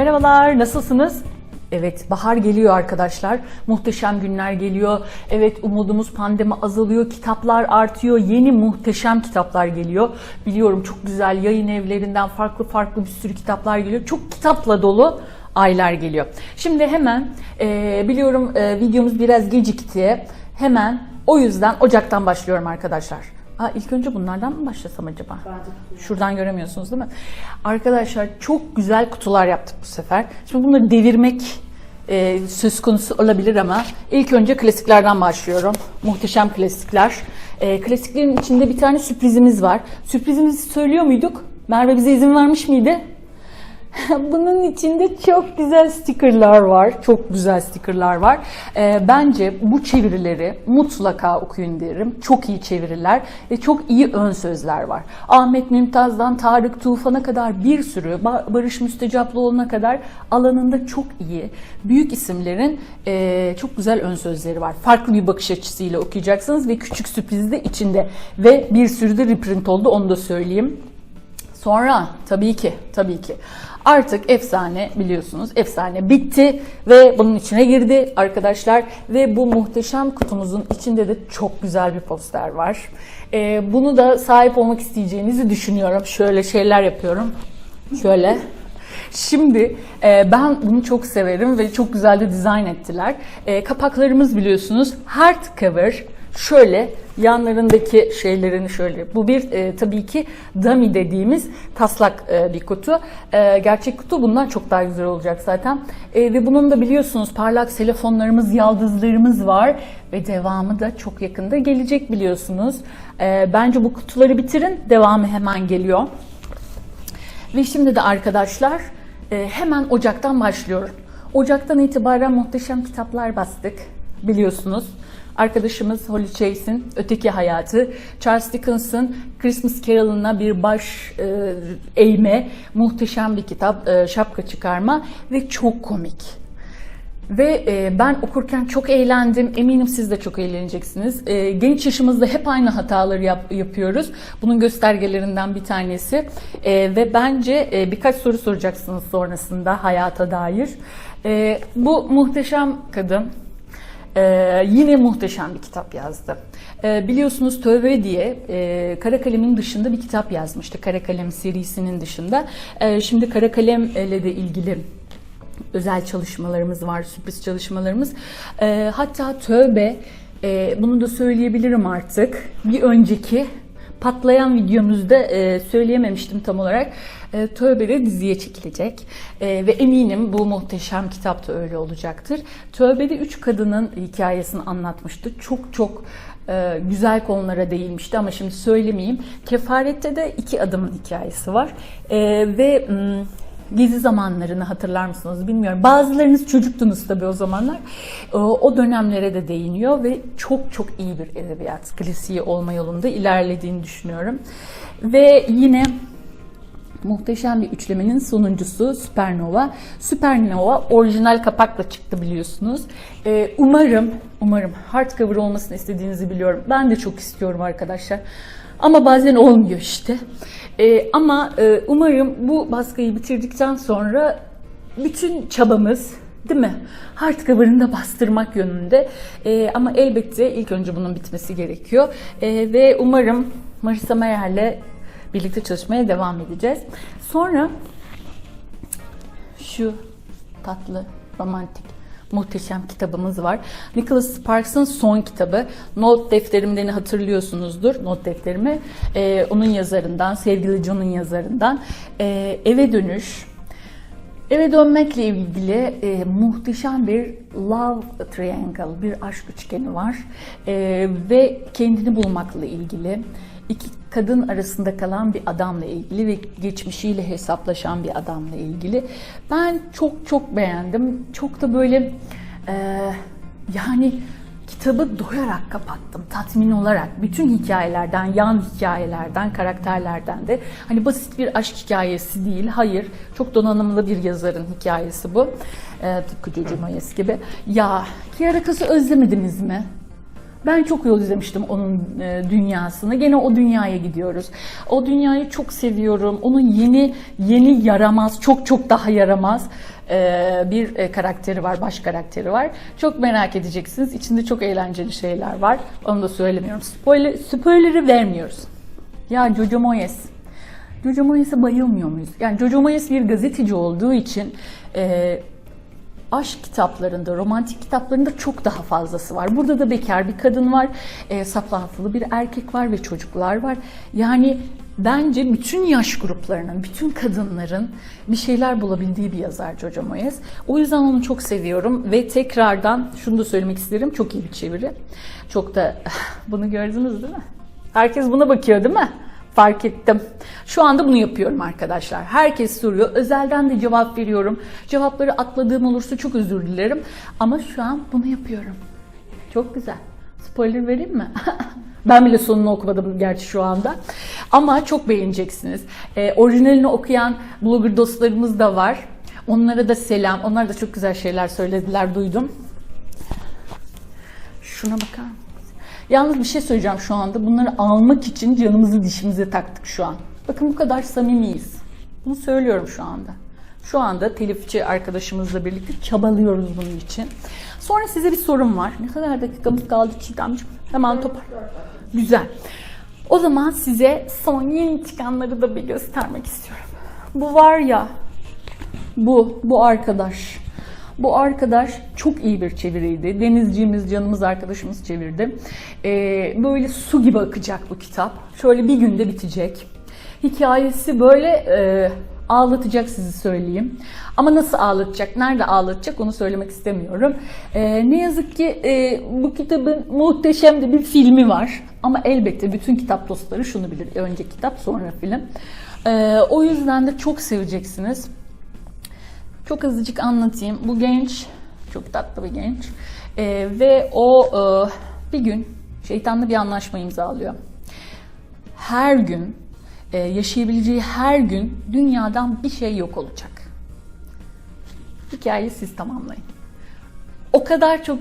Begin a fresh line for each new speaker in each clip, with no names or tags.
Merhabalar, nasılsınız? Evet, bahar geliyor arkadaşlar. Muhteşem günler geliyor. Evet, umudumuz pandemi azalıyor, kitaplar artıyor. Yeni muhteşem kitaplar geliyor. Biliyorum çok güzel yayın evlerinden farklı farklı bir sürü kitaplar geliyor. Çok kitapla dolu aylar geliyor. Şimdi hemen e, biliyorum e, videomuz biraz gecikti. Hemen o yüzden Ocak'tan başlıyorum arkadaşlar. Aa, ilk önce bunlardan mı başlasam acaba? Şuradan göremiyorsunuz değil mi? Arkadaşlar çok güzel kutular yaptık bu sefer. Şimdi bunları devirmek e, söz konusu olabilir ama ilk önce klasiklerden başlıyorum. Muhteşem klasikler. E, klasiklerin içinde bir tane sürprizimiz var. Sürprizimizi söylüyor muyduk? Merve bize izin vermiş miydi? Bunun içinde çok güzel stickerlar var. Çok güzel stickerlar var. Ee, bence bu çevirileri mutlaka okuyun derim. Çok iyi çeviriler ve çok iyi ön sözler var. Ahmet Mümtaz'dan Tarık Tufan'a kadar bir sürü, Ba- Barış Müstecaplıoğlu'na kadar alanında çok iyi, büyük isimlerin e, çok güzel ön sözleri var. Farklı bir bakış açısıyla okuyacaksınız ve küçük sürpriz de içinde. Ve bir sürü de reprint oldu onu da söyleyeyim. Sonra tabii ki, tabii ki artık efsane biliyorsunuz efsane bitti ve bunun içine girdi arkadaşlar ve bu muhteşem kutumuzun içinde de çok güzel bir poster var. Ee, bunu da sahip olmak isteyeceğinizi düşünüyorum. Şöyle şeyler yapıyorum. Şöyle. Şimdi e, ben bunu çok severim ve çok güzel de dizayn ettiler. E, kapaklarımız biliyorsunuz hardcover şöyle yanlarındaki şeylerini şöyle. Bu bir e, tabii ki dummy dediğimiz taslak e, bir kutu. E, gerçek kutu bundan çok daha güzel olacak zaten. E, ve bunun da biliyorsunuz parlak telefonlarımız, yaldızlarımız var ve devamı da çok yakında gelecek biliyorsunuz. E, bence bu kutuları bitirin, devamı hemen geliyor. Ve şimdi de arkadaşlar e, hemen Ocak'tan başlıyorum. Ocak'tan itibaren muhteşem kitaplar bastık biliyorsunuz. Arkadaşımız Holly Chase'in Öteki Hayatı, Charles Dickens'ın Christmas Carol'ına bir baş e, eğme, muhteşem bir kitap, e, şapka çıkarma ve çok komik. Ve e, ben okurken çok eğlendim. Eminim siz de çok eğleneceksiniz. E, genç yaşımızda hep aynı hataları yap- yapıyoruz. Bunun göstergelerinden bir tanesi. E, ve bence e, birkaç soru soracaksınız sonrasında hayata dair. E, bu muhteşem kadın ee, yine muhteşem bir kitap yazdı. Ee, biliyorsunuz Tövbe diye e, Kara Kalem'in dışında bir kitap yazmıştı. Kara Kalem serisinin dışında. Ee, şimdi Kara Kalem ile de ilgili özel çalışmalarımız var, sürpriz çalışmalarımız. Ee, hatta Tövbe, e, bunu da söyleyebilirim artık. Bir önceki patlayan videomuzda e, söyleyememiştim tam olarak. E, Tövbe'de diziye çekilecek E, ve eminim bu muhteşem kitap da öyle olacaktır. Tövbe'de üç kadının hikayesini anlatmıştı. Çok çok e, güzel konulara değinmişti ama şimdi söylemeyeyim. Kefarette de iki adamın hikayesi var E, ve Gezi zamanlarını hatırlar mısınız bilmiyorum. Bazılarınız çocuktunuz tabii o zamanlar. Ee, O dönemlere de değiniyor ve çok çok iyi bir edebiyat klasiği olma yolunda ilerlediğini düşünüyorum. Ve yine muhteşem bir üçlemenin sonuncusu Supernova. Supernova orijinal kapakla çıktı biliyorsunuz. Ee, umarım, umarım hardcover olmasını istediğinizi biliyorum. Ben de çok istiyorum arkadaşlar. Ama bazen olmuyor işte. Ee, ama e, umarım bu baskıyı bitirdikten sonra bütün çabamız değil mi? Hardcover'ını da bastırmak yönünde. Ee, ama elbette ilk önce bunun bitmesi gerekiyor. Ee, ve umarım Marisa Mayer'le birlikte çalışmaya devam edeceğiz. Sonra şu tatlı, romantik, muhteşem kitabımız var. Nicholas Sparks'ın son kitabı. Not defterimden hatırlıyorsunuzdur. Not defterimi. Ee, onun yazarından, sevgili John'un yazarından. Ee, eve dönüş. Eve dönmekle ilgili e, muhteşem bir love triangle, bir aşk üçgeni var. E, ve kendini bulmakla ilgili iki kadın arasında kalan bir adamla ilgili ve geçmişiyle hesaplaşan bir adamla ilgili. Ben çok çok beğendim. Çok da böyle e, yani kitabı doyarak kapattım, tatmin olarak. Bütün hikayelerden, yan hikayelerden, karakterlerden de. Hani basit bir aşk hikayesi değil, hayır. Çok donanımlı bir yazarın hikayesi bu. Ee, tıpkı Jojo Moyes gibi. Ya, Kiara Kız'ı özlemediniz mi? Ben çok yol izlemiştim onun e, dünyasını. Gene o dünyaya gidiyoruz. O dünyayı çok seviyorum. Onun yeni yeni yaramaz, çok çok daha yaramaz e, bir e, karakteri var, baş karakteri var. Çok merak edeceksiniz. İçinde çok eğlenceli şeyler var. Onu da söylemiyorum. Spoiler, spoiler'ı vermiyoruz. Ya Jojo Moyes. Jojo Moyes'e bayılmıyor muyuz? Yani Jojo Moyes bir gazeteci olduğu için aşk kitaplarında, romantik kitaplarında çok daha fazlası var. Burada da bekar bir kadın var, e, saplantılı bir erkek var ve çocuklar var. Yani bence bütün yaş gruplarının, bütün kadınların bir şeyler bulabildiği bir yazar Jojo Moyes. O yüzden onu çok seviyorum ve tekrardan şunu da söylemek isterim. Çok iyi bir çeviri. Çok da bunu gördünüz değil mi? Herkes buna bakıyor değil mi? Fark ettim. Şu anda bunu yapıyorum arkadaşlar. Herkes soruyor. Özelden de cevap veriyorum. Cevapları atladığım olursa çok özür dilerim. Ama şu an bunu yapıyorum. Çok güzel. Spoiler vereyim mi? ben bile sonunu okumadım gerçi şu anda. Ama çok beğeneceksiniz. Ee, orijinalini okuyan blogger dostlarımız da var. Onlara da selam. Onlar da çok güzel şeyler söylediler, duydum. Şuna bakar? Yalnız bir şey söyleyeceğim şu anda. Bunları almak için canımızı dişimize taktık şu an. Bakın bu kadar samimiyiz. Bunu söylüyorum şu anda. Şu anda telifçi arkadaşımızla birlikte çabalıyoruz bunun için. Sonra size bir sorum var. Ne kadar dakikamız kaldı Çiğdemciğim? Hemen topar. Güzel. O zaman size son yeni çıkanları da bir göstermek istiyorum. Bu var ya, bu, bu arkadaş. Bu arkadaş çok iyi bir çeviriydi. Denizciğimiz, canımız arkadaşımız çevirdi. Ee, böyle su gibi akacak bu kitap. Şöyle bir günde bitecek. Hikayesi böyle e, ağlatacak sizi söyleyeyim. Ama nasıl ağlatacak, nerede ağlatacak onu söylemek istemiyorum. Ee, ne yazık ki e, bu kitabın muhteşem de bir filmi var. Ama elbette bütün kitap dostları şunu bilir. Önce kitap sonra film. Ee, o yüzden de çok seveceksiniz. Çok azıcık anlatayım. Bu genç, çok tatlı bir genç Ee, ve o e, bir gün şeytanla bir anlaşma imzalıyor. Her gün, e, yaşayabileceği her gün dünyadan bir şey yok olacak. Hikayeyi siz tamamlayın. O kadar çok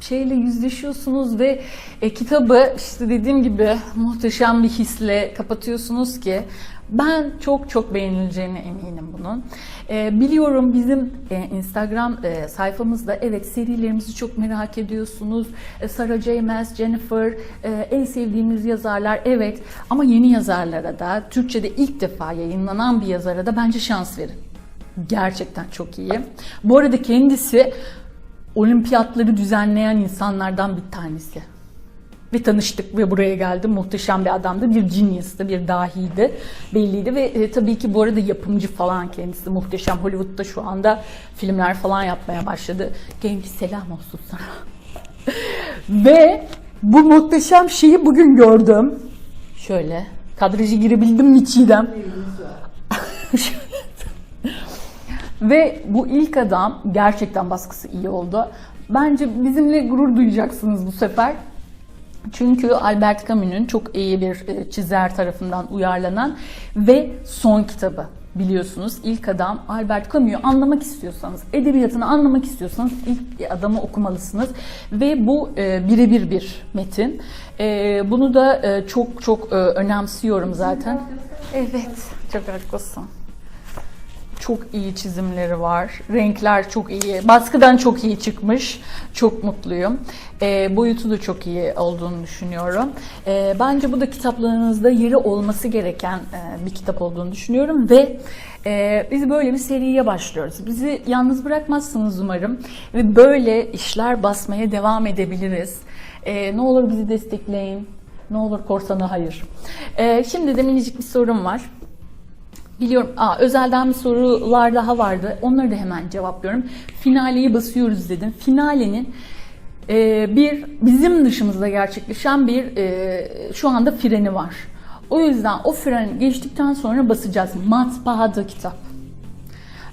şeyle yüzleşiyorsunuz ve e, kitabı işte dediğim gibi muhteşem bir hisle kapatıyorsunuz ki ben çok çok beğenileceğine eminim bunun. E, biliyorum bizim e, Instagram e, sayfamızda evet serilerimizi çok merak ediyorsunuz. E, Sarah J. Maas, Jennifer e, en sevdiğimiz yazarlar evet ama yeni yazarlara da Türkçe'de ilk defa yayınlanan bir yazara da bence şans verin. Gerçekten çok iyi. Bu arada kendisi olimpiyatları düzenleyen insanlardan bir tanesi. Ve tanıştık ve buraya geldi. Muhteşem bir adamdı. Bir genius'tı, bir dahiydi. Belliydi ve e, tabii ki bu arada yapımcı falan kendisi. Muhteşem Hollywood'da şu anda filmler falan yapmaya başladı. Genç selam olsun sana. ve bu muhteşem şeyi bugün gördüm. Şöyle. Kadrajı girebildim mi Çiğdem? Ve bu ilk adam gerçekten baskısı iyi oldu. Bence bizimle gurur duyacaksınız bu sefer. Çünkü Albert Camus'un çok iyi bir e, çizer tarafından uyarlanan ve son kitabı biliyorsunuz. ilk adam Albert Camus'u anlamak istiyorsanız, edebiyatını anlamak istiyorsanız ilk adamı okumalısınız. Ve bu e, birebir bir metin. E, bunu da e, çok çok e, önemsiyorum zaten. Evet, çok haklısın. Çok iyi çizimleri var. Renkler çok iyi. Baskıdan çok iyi çıkmış. Çok mutluyum. E, boyutu da çok iyi olduğunu düşünüyorum. E, bence bu da kitaplarınızda yeri olması gereken e, bir kitap olduğunu düşünüyorum ve e, biz böyle bir seriye başlıyoruz. Bizi yalnız bırakmazsınız umarım ve böyle işler basmaya devam edebiliriz. E, ne olur bizi destekleyin. Ne olur korsana hayır. E, şimdi de minicik bir sorum var. Biliyorum. Aa, özelden bir sorular daha vardı. Onları da hemen cevaplıyorum. Finaleyi basıyoruz dedim. Finalenin e, bir bizim dışımızda gerçekleşen bir e, şu anda freni var. O yüzden o fren geçtikten sonra basacağız. Matbaada kitap.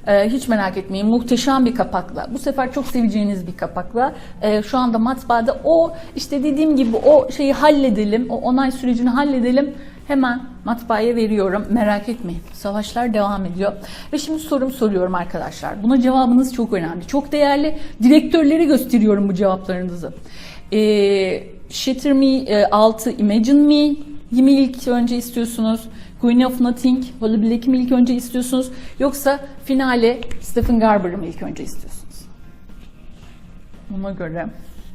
Ee, hiç merak etmeyin muhteşem bir kapakla. Bu sefer çok seveceğiniz bir kapakla. Ee, şu anda matbaada o işte dediğim gibi o şeyi halledelim. O onay sürecini halledelim. Hemen matbaaya veriyorum. Merak etmeyin. Savaşlar devam ediyor. Ve şimdi sorum soruyorum arkadaşlar. Buna cevabınız çok önemli. Çok değerli. Direktörleri gösteriyorum bu cevaplarınızı. Ee, Shatter Me e, 6 Imagine Me mi ilk önce istiyorsunuz? Queen of Nothing, Holly Black'i mi ilk önce istiyorsunuz? Yoksa finale Stephen Garber'ı mı ilk önce istiyorsunuz? Ona göre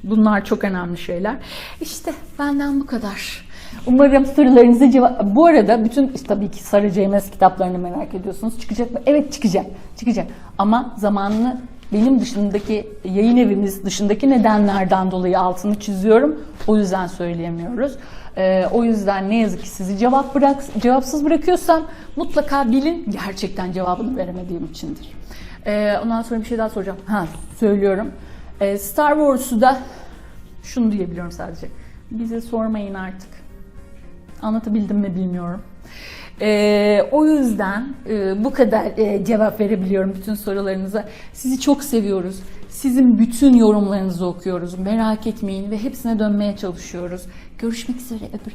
bunlar çok önemli şeyler. İşte benden bu kadar. Umarım sorularınıza cevap... Bu arada bütün işte tabii ki Sarı Ceymez kitaplarını merak ediyorsunuz. Çıkacak mı? Evet çıkacak. Çıkacak. Ama zamanını benim dışındaki yayın evimiz dışındaki nedenlerden dolayı altını çiziyorum. O yüzden söyleyemiyoruz. Ee, o yüzden ne yazık ki sizi cevap bırak, cevapsız bırakıyorsam mutlaka bilin gerçekten cevabını veremediğim içindir. Ee, ondan sonra bir şey daha soracağım. Ha söylüyorum. Ee, Star Wars'u da şunu diyebiliyorum sadece. Bize sormayın artık. Anlatabildim mi bilmiyorum. Ee, o yüzden e, bu kadar e, cevap verebiliyorum bütün sorularınıza. Sizi çok seviyoruz. Sizin bütün yorumlarınızı okuyoruz. Merak etmeyin ve hepsine dönmeye çalışıyoruz. Görüşmek üzere öbür.